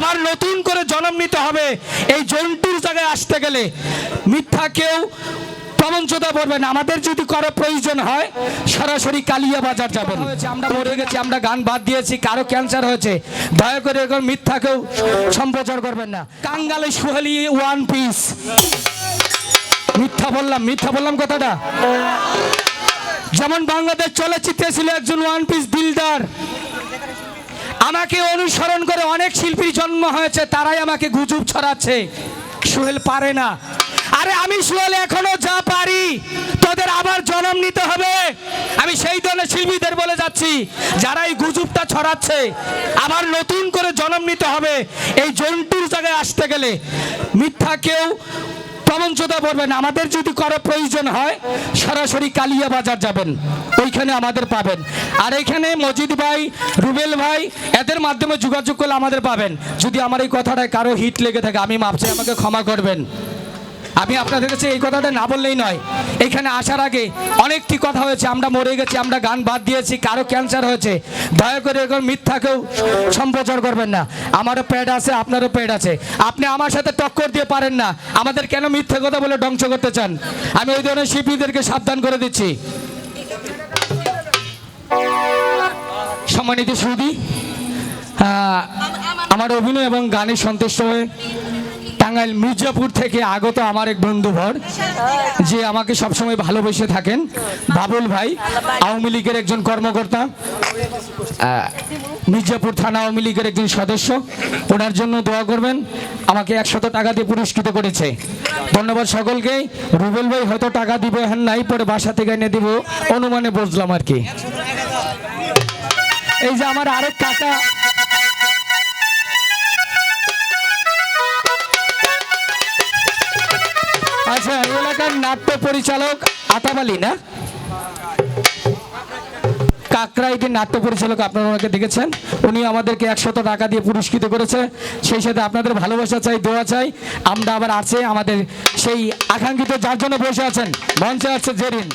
আবার নতুন করে জন্ম নিতে হবে। এই জন্তুর জায়গায় আসতে গেলে মিথ্যা কেউ প্রবঞ্চতা করবেন আমাদের যদি কারও প্রয়োজন হয় সরাসরি কালিয়া বাজার যাবেন। আমরা মরে গেছি আমরা গান বাদ দিয়েছি কারও ক্যান্সার হয়েছে। দয়া করে এরকম মিথ্যা কেউ সম্প্রচার করবেন না। কাঙ্গালে সুহালি ওয়ান পিস মিথ্যা বললাম মিথ্যা বললাম কথাটা? যেমন বাংলাদেশ চলচ্চিত্রে ছিল একজন ওয়ান পিস দিলদার। আমাকে অনুসরণ করে অনেক শিল্পীর জন্ম হয়েছে, তারাই আমাকে গুজব ছড়াচ্ছে। সোহেল পারে না। আরে আমি সোহেল এখনও যা পারি, তোদের আবার জন্ম নিতে হবে। আমি সেই ধরনের শিল্পীদের বলে যাচ্ছি, যারা এই গুজবটা ছড়াচ্ছে, আবার নতুন করে জন্ম নিতে হবে। এই জন্তুর জায়গায় আসতে গেলে মিথ্যা কেউ প্রবঞ্চতা বলবেন, আমাদের যদি করা প্রয়োজন হয়, সরাসরি কালিয়া বাজার যাবেন। ওইখানে আমাদের পাবেন। আর এখানে মজিদ ভাই, রুবেল ভাই, এদের মাধ্যমে যোগাযোগ করলে আমাদের পাবেন। যদি আমার এই কথাটায় কারও হিট লেগে থাকে, আমি মাপছি আমাকে ক্ষমা করবেন। আমি আপনাদের কাছে এই কথাটা না বললেই নয়। এখানে আসার আগে অনেক অনেকটি কথা হয়েছে, আমরা মরে গেছি, আমরা গান বাদ দিয়েছি, কারও ক্যান্সার হয়েছে। দয়া করে এরকম মিথ্যা কেউ সম্প্রচার করবেন না। আমারও পেট আছে, আপনারও পেট আছে। আপনি আমার সাথে টক্কর দিয়ে পারেন না। আমাদের কেন মিথ্যা কথা বলে ধ্বংস করতে চান? আমি ওই ধরনের শিল্পীদেরকে সাবধান করে দিচ্ছি। সম্মানিত সুদী আমার অভিনয় এবং গানে সন্তুষ্ট হয়ে টাঙ্গাইল মির্জাপুর থেকে আগত আমার এক বন্ধুভর যে আমাকে সবসময় ভালোবেসে থাকেন। বাবুল ভাই, আওয়ামী লীগের একজন কর্মকর্তা মির্জাপুর থানা আওয়ামী লীগের একজন সদস্য। ওনার জন্য দোয়া করবেন, আমাকে একশত টাকা দিয়ে পুরস্কৃত করেছে। ধন্যবাদ সকলকে। রুবেল ভাই হয়তো টাকা দিবে হ্যাঁ নাই, পরে বাসা থেকে এনে দিব। অনুমানে বুঝলাম আর কি। এই যে আমার আরেক কাকা আচ্ছা এলাকার নাট্য পরিচালক আতাবালি না? কাকরাইটি নাট্য পরিচালক আপনারা ওনাকে দেখেছেন। উনি আমাদেরকে একশত টাকা দিয়ে পুরস্কৃত করেছে। সেই সাথে আপনাদের ভালোবাসা চাই, দোয়া চাই। আমরা আবার আছে আমাদের সেই আকাঙ্ক্ষিত, যার জন্য বসে আছেন, মঞ্চে আছে জেরিন।